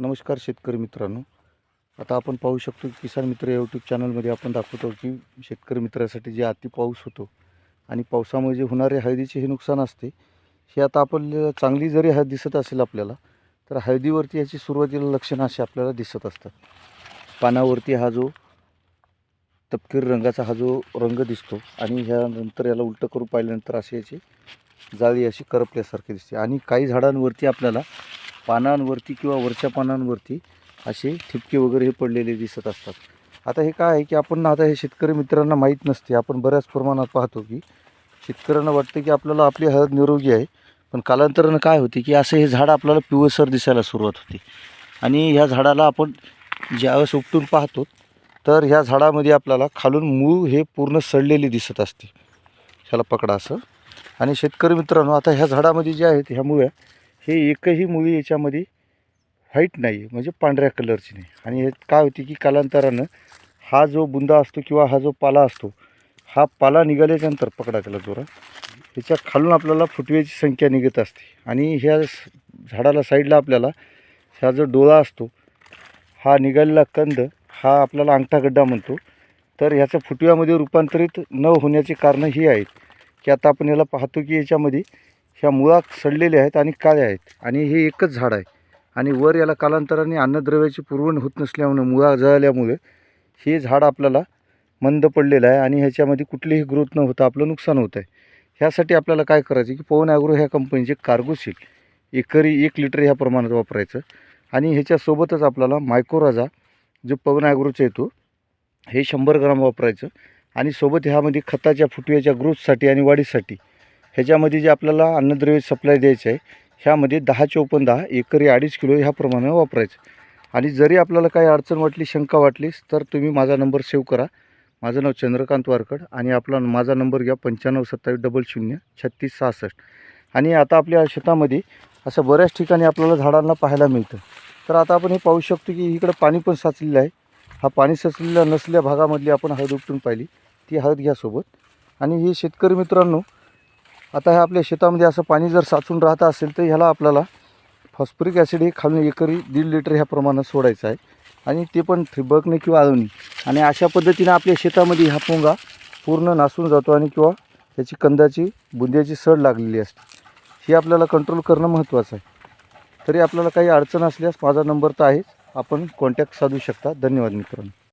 नमस्कार शेतकरी मित्रांनो. आता आपण पाहू शकतो की किसान मित्र या यूट्यूब चॅनलमध्ये आपण दाखवतो की शेतकरी मित्रासाठी जे अति पाऊस होतो आणि पावसामुळे जे होणारे हळदीचे हे नुकसान असते हे आता आपण चांगली जरी हळद दिसत असेल आपल्याला तर हळदीवरती याची सुरुवातीला लक्षणं अशी आपल्याला दिसत असतात. पानावरती हा जो तपकीर रंगाचा हा जो रंग दिसतो आणि ह्यानंतर याला उलटं करून पाहिल्यानंतर अशी याची जाळी अशी करपल्यासारखी दिसते. आणि काही झाडांवरती आपल्याला पानांवरती किंवा वरच्या पानांवरती असे ठिपके वगैरे हे पडलेले दिसत असतात. आता हे काय आहे की आपण आता हे शेतकरी मित्रांना माहीत नसते. आपण बऱ्याच प्रमाणात पाहतो की शेतकऱ्यांना वाटतं की आपल्याला आपली हळद निरोगी आहे. पण कालांतरानं काय होते की असं हे झाड आपल्याला पिवळसर दिसायला सुरुवात होते. आणि ह्या झाडाला आपण ज्यावेळेस उपटून पाहतो तर ह्या झाडामध्ये आपल्याला खालून मूळ हे पूर्ण सडलेले दिसत असते. ह्याला पकडा असं. आणि शेतकरी मित्रांनो आता ह्या झाडामध्ये जे आहेत ह्या मुळ्या हे एकही मुळी याच्यामध्ये व्हाईट नाही आहे म्हणजे पांढऱ्या कलरची नाही. आणि हे काय होते की कालांतरानं हा जो बुंदा असतो किंवा हा जो पाला असतो हा पाला निघाल्याच्यानंतर पकडा त्याला जोरा त्याच्या खालून आपल्याला फुटव्याची संख्या निघत असते. आणि ह्या झाडाला साईडला आपल्याला ह्या जो डोळा असतो हा निघालेला कंद हा आपल्याला अंगठा गड्डा म्हणतो. तर ह्याचं फुटव्यामध्ये रूपांतरित न होण्याचे कारणं ही आहेत. की आता आपण याला पाहतो की याच्यामध्ये ह्या मुळा सडलेल्या आहेत आणि काळ्या आहेत. आणि हे एकच झाड आहे. आणि वर याला कालांतराने अन्नद्रव्याची पुरवण होत नसल्यामुळे मुळा जळल्यामुळे हे झाड आपल्याला मंद पडलेलं आहे आणि ह्याच्यामध्ये कुठलीही ग्रोथ न होता आपलं नुकसान होत आहे. ह्यासाठी आपल्याला काय करायचं की पवन ॲग्रो ह्या कंपनीचे कार्गोशील एकरी एक लिटर ह्या प्रमाणात वापरायचं. आणि ह्याच्यासोबतच आपल्याला मायक्रोराजा जो पवन ॲग्रोचा येतो हे शंभर ग्राम वापरायचं. आणि सोबत ह्यामध्ये खताच्या फुटव्याच्या ग्रोथसाठी आणि वाढीसाठी ह्याच्यामध्ये जे आपल्याला अन्नद्रव्य सप्लाय द्यायचं आहे ह्यामध्ये दहा चौपन्न दहा एकरी अडीच किलो ह्या प्रमाणे वापरायचं. आणि जरी आपल्याला काही अडचण वाटली शंका वाटलीस तर तुम्ही माझा नंबर सेव्ह करा. माझं नाव चंद्रकांत वारकड आणि आपला माझा नंबर घ्या पंच्याण्णव सत्तावीस डबल शून्य छत्तीस सहासष्ट. आणि आता आपल्या शेतामध्ये असं बऱ्याच ठिकाणी आपल्याला झाडांना पाहायला मिळतं. तर आता आपण हे पाहू शकतो की इकडं पाणी पण साचलेलं आहे. हा पाणी साचलेला नसल्या भागामधली आपण हळद उपटून पाहिली. ती हळद घ्या सोबत. आणि हे शेतकरी मित्रांनो आता ह्या आपल्या शेतामध्ये असं पाणी जर साचून राहत असेल तर ह्याला आपल्याला फॉस्फरिक ॲसिड हे खालून एकरी दीड लिटर ह्या प्रमाणात सोडायचं आहे. आणि ते पण ठिबकने किंवा आळवणी आणि अशा पद्धतीने आपल्या शेतामध्ये हा पोंगा पूर्ण नासून जातो आणि किंवा त्याची कंदाची बुंद्याची सड लागलेली असते. ही आपल्याला कंट्रोल करणं महत्त्वाचं आहे. तरी आपल्याला काही अडचण असल्यास माझा नंबर तर आहेच. आपण कॉन्टॅक्ट साधू शकता. धन्यवाद मित्रांनो.